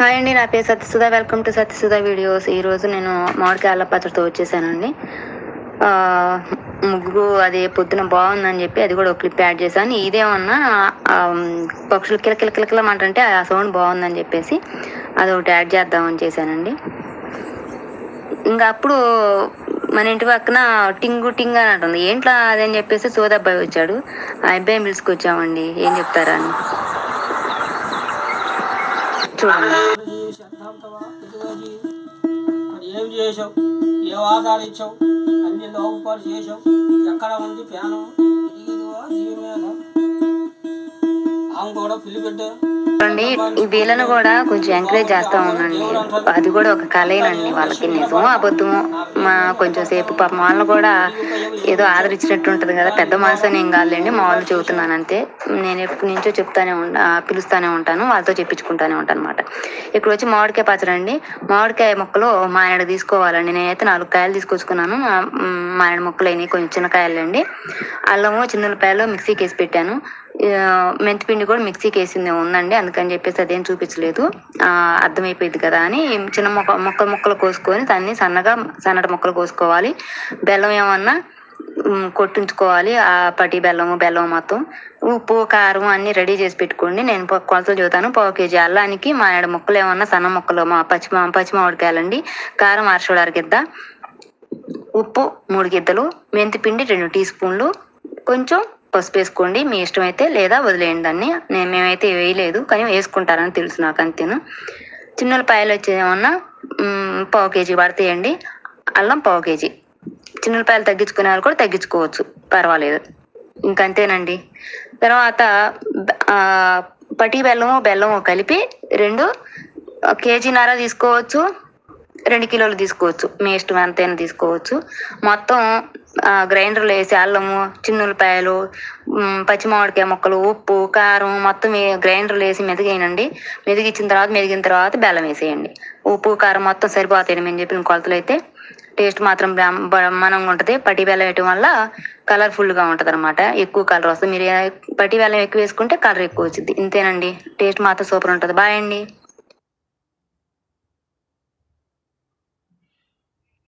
Hi అండి నా పేరు Satyasudha. Welcome to Satyasudha videos ఈరోజు నేను మామిడికాయల పచ్చడితో వచ్చేసానండి. ముగ్గు అది పొద్దున బాగుందని చెప్పి అది కూడా ఒక క్లిప్ యాడ్ చేశాను. ఇదేమన్నా పక్షులు కిలకిల కిలకిలమంటే ఆ సౌండ్ బాగుందని చెప్పేసి అది ఒకటి యాడ్ చేద్దామని చేశానండి. ఇంకా అప్పుడు మన ఇంటి పక్కన టింగు టింగ్ అని అంటుంది ఏంట్లా అదని చెప్పేసి సోదబ్బాయి వచ్చాడు. ఆ అబ్బాయి పిలుచుకొచ్చామండి. ఏం చెప్తారా అని చూడండి ఈ ఏం చేసావు ఏ ఆధార్ ఇచ్చావు అన్ని లోపలు చేసావు ఎక్కడ ఉంది ప్యానం ఇదిగో దీని మీద ఆమె కూడా పిలిపెట్టారు చూడండి ఈ వీళ్ళను కూడా కొంచెం ఎంకరేజ్ చేస్తా ఉండండి. అది కూడా ఒక కళేనండి వాళ్ళకి నిజం అబద్ధమో. మా కొంచెం సేపు పాపం వాళ్ళు కూడా ఏదో ఆదరించినట్టు ఉంటుంది కదా పెద్ద మనసు ఏం కాదులేండి మా వాళ్ళు చెబుతున్నాను అంతే. నేను ఎప్పటి నుంచో చెప్తానే ఉంటా పిలుస్తానే ఉంటాను వాళ్ళతో చెప్పించుకుంటానే ఉంటాను అనమాట ఇక్కడ వచ్చి మామిడికాయ పచ్చడి అండి. మామిడికాయ మొక్కలు మా ఆయన తీసుకోవాలండి. నేనైతే నాలుగు కాయలు తీసుకొచ్చుకున్నాను. మా ఆయన ముక్కలు అయినాయి కొంచెం చిన్న కాయలు అండి అల్లము చిన్నపాయలు మిక్సీకి వేసి పెట్టాను. మెంతిపిండి కూడా మిక్సీకి వేసింది ఉందండి అందుకని చెప్పేసి అదేం చూపించలేదు. అర్థమైపోయింది కదా అని చిన్న మొక్క మొక్కలు ముక్కలు కోసుకొని దాన్ని సన్నగా సన్నటి ముక్కలు కోసుకోవాలి. బెల్లం ఏమన్నా కొట్టించుకోవాలి. ఆ పటి బెల్లము బెల్లం మొత్తం ఉప్పు కారం అన్ని రెడీ చేసి పెట్టుకోండి. నేను కొలతలు చూతాను పావు కేజీ అల్లానికి మా ఏడు ముక్కలు ఏమన్నా సన్న ముక్కలు మా పచ్చి మా పచ్చి మామిడికాయలండి. కారం అరచడానికి గిద్ద ఉప్పు మూడు గిద్దలు మెంతి పిండి రెండు టీ స్పూన్లు కొంచెం పసుపు వేసుకోండి మీ ఇష్టం అయితే లేదా వదిలేయండి దాన్ని. నేను మేమైతే వేయలేదు కానీ వేసుకుంటారని తెలుసు నాకు అంతేను. చిన్నపాయలు వచ్చి వచ్చేమన్నా పావు కేజీ పడతాయండి అల్లం పావు కేజీ. చిన్నపాయలు తగ్గించుకునే వాళ్ళు కూడా తగ్గించుకోవచ్చు. పర్వాలేదు. ఇంకంతేనండి. తర్వాత పటి బెల్లము బెల్లము కలిపి రెండు కేజీ కేజీన్నర తీసుకోవచ్చు. రెండు కిలోలు తీసుకోవచ్చు. మీ ఇష్టం ఎంతైనా తీసుకోవచ్చు. మొత్తం గ్రైండర్లో వేసి అల్లము చిన్నులపాయలు మ్, పచ్చి మామిడికాయ ముక్కలు ఉప్పు కారం మొత్తం గ్రైండర్లో వేసి మెదిగేయనండి మెదిగించిన తర్వాత మెదిగిన తర్వాత బెల్లం వేసేయండి. ఉప్పు కారం మొత్తం సరిపోతాయి మేము చెప్పిన కొలతలు అయితే. టేస్ట్ మాత్రం బ్రహ్మ- బ్రహ్మాండంగా ఉంటుంది. పట్టి బెల్లం వేయటం వల్ల కలర్ఫుల్గా ఉంటుంది అనమాట ఎక్కువ కలర్ వస్తుంది. మీరు పటి పట్టి బెల్లం ఎక్కువ వేసుకుంటే కలర్ ఎక్కువ వచ్చింది ఇంతేనండి. టేస్ట్ మాత్రం సూపర్ ఉంటుంది. బాయ్ అండి.